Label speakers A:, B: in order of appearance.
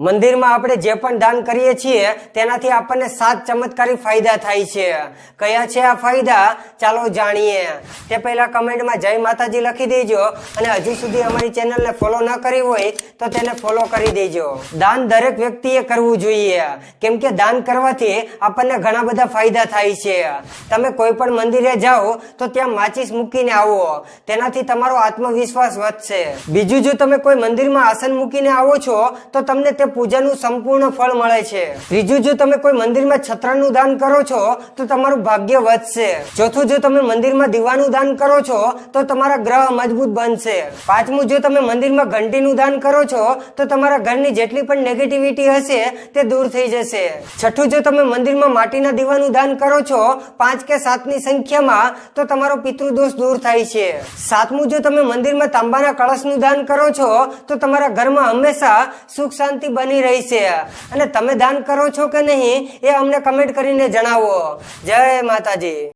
A: મંદિરમાં આપણે જે પણ દાન કરીએ છીએ, તેનાથી આપણને સાત ચમત્કારી ફાયદા થાય છે. કયા છે આ ફાયદા? ચાલો જાણીએ. તે પહેલા કમેન્ટમાં જય માતાજી લખી દેજો અને હજુ સુધી અમારી ચેનલને ફોલો ન કરી હોય તો તેને ફોલો કરી દેજો. દાન દરેક વ્યક્તિએ કરવું જોઈએ. કેમ કે દાન કરવાથી આપણને ઘણા બધા ફાયદા થાય છે. તમે કોઈ પણ મંદિરે જાઓ તો ત્યાં માચીસ મૂકીને આવો. તેનાથી તમારો આત્મવિશ્વાસ વધશે. બીજું, જો તમે કોઈ મંદિરમાં આસન મૂકીને આવો છો, તો તમને તે પૂજાનું સંપૂર્ણ ફળ મળે છે. ત્રીજું, જો તમે કોઈ મંદિરમાં છત્રનું દાન કરો છો, તો તમારું ભાગ્ય વધશે. ચોથું, જો તમે મંદિરમાં દીવાનું દાન કરો છો, તો તમારા ગ્રહ મજબૂત બનશે. પાંચમું, જો તમે મંદિરમાં ઘંટીનું દાન કરો છો, તો તમારા ઘરની જેટલી પણ નેગેટિવિટી હશે, તે દૂર થઈ જશે. છઠ્ઠું, જો તમે મંદિરમાં માટીના દીવાનું દાન કરો છો, પાંચ કે સાતની સંખ્યામાં, તો તમારો પિતૃદોષ દૂર થાય છે. સાતમું, જો તમે મંદિરમાં તાંબાના કળશનું દાન કરો છો, તો તમારા ઘરમાં હંમેશા સુખ શાંતિ બની રહી છે. અને તમે દાન કરો છો કે નહીં, એ અમને કમેન્ટ કરીને જણાવો. જય માતાજી.